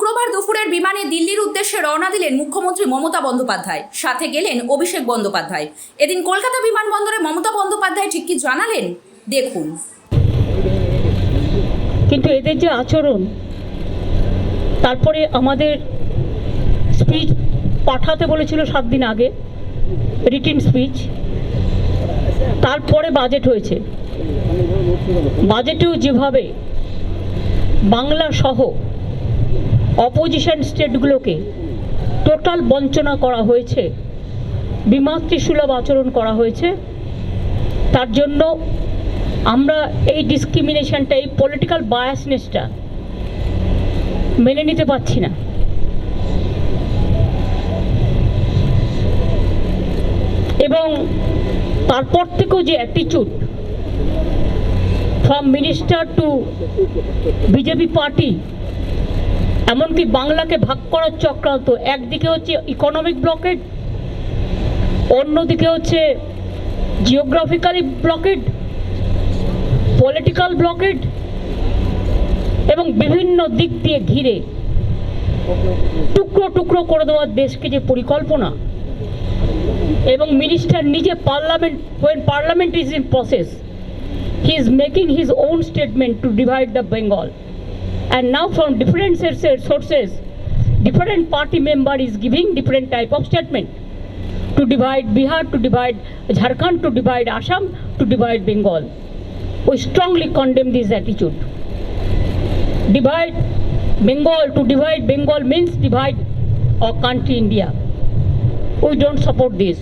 শুক্রবার দুপুরের বিমানে দিল্লির উদ্দেশ্যে রওনা দিলেন মুখ্যমন্ত্রী মমতা বন্দ্যোপাধ্যায়। সাথে গেলেন অভিষেক বন্দ্যোপাধ্যায়। এদিন কলকাতা বিমানবন্দরে মমতা বন্দ্যোপাধ্যায় ঠিক কি জানালেন? দেখুন। কিন্তু এদের যে আচরণ, তারপরে আমাদের স্পিচ পাঠাতে বলেছিল সাত দিন আগে রিটিন স্পিচ তারপরে বাজেট হয়েছে। বাজেটেও যেভাবে বাংলা সহ অপোজিশন স্টেটগুলোকে টোটাল বঞ্চনা করা হয়েছে, বিমাতৃসুলভ আচরণ করা হয়েছে। তার জন্য আমরা এই ডিসক্রিমিনেশনটা এই পলিটিক্যাল বায়াসনেসটা মেনে নিতে পারছি না। এবং তারপর থেকেও যে অ্যাটিচিউড from minister to BJP party এমনকি বাংলাকে ভাগ করার চক্রান্ত। একদিকে হচ্ছে ইকোনমিক ব্লকেড অন্যদিকে হচ্ছে জিওগ্রাফিক্যালি ব্লকেড পলিটিক্যাল ব্লকেড এবং বিভিন্ন দিক দিয়ে ঘিরে টুকরো টুকরো করে দেওয়ার দেশকে যে পরিকল্পনা এবং মিনিস্টার নিজে parliament when parliament is in process he is making his own statement to divide the Bengal and now from different sources, different party member is giving different type of statement to divide bihar to divide jharkhand to divide assam to divide bengal we strongly condemn this attitude divide bengal to divide bengal means divide our country india we don't support this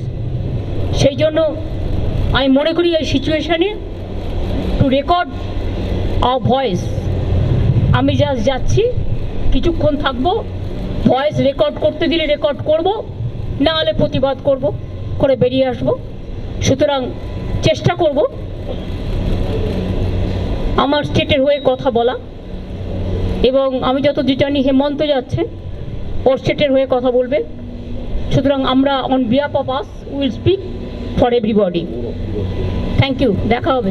সেই জন্য আমি মনে করি এই সিচুয়েশনে to record our voice আমি just যাচ্ছি কিছুক্ষণ থাকব ভয়েস রেকর্ড করতে দিলে রেকর্ড করব না হলে প্রতিবাদ করব করে বেরিয়ে আসব সুতরাং চেষ্টা করব আমার স্টেটের হয়ে কথা বলা এবং আমি যত জানি হেমন্ত যাচ্ছে ওর স্টেটের হয়ে কথা বলবে সুতরাং আমরা on behalf of us will speak for everybody thank you দেখা হবে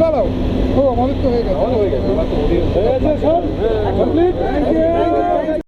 না না ও আমাদের তো হয়ে গেছে। হয়ে গেছে সব? Complete thank you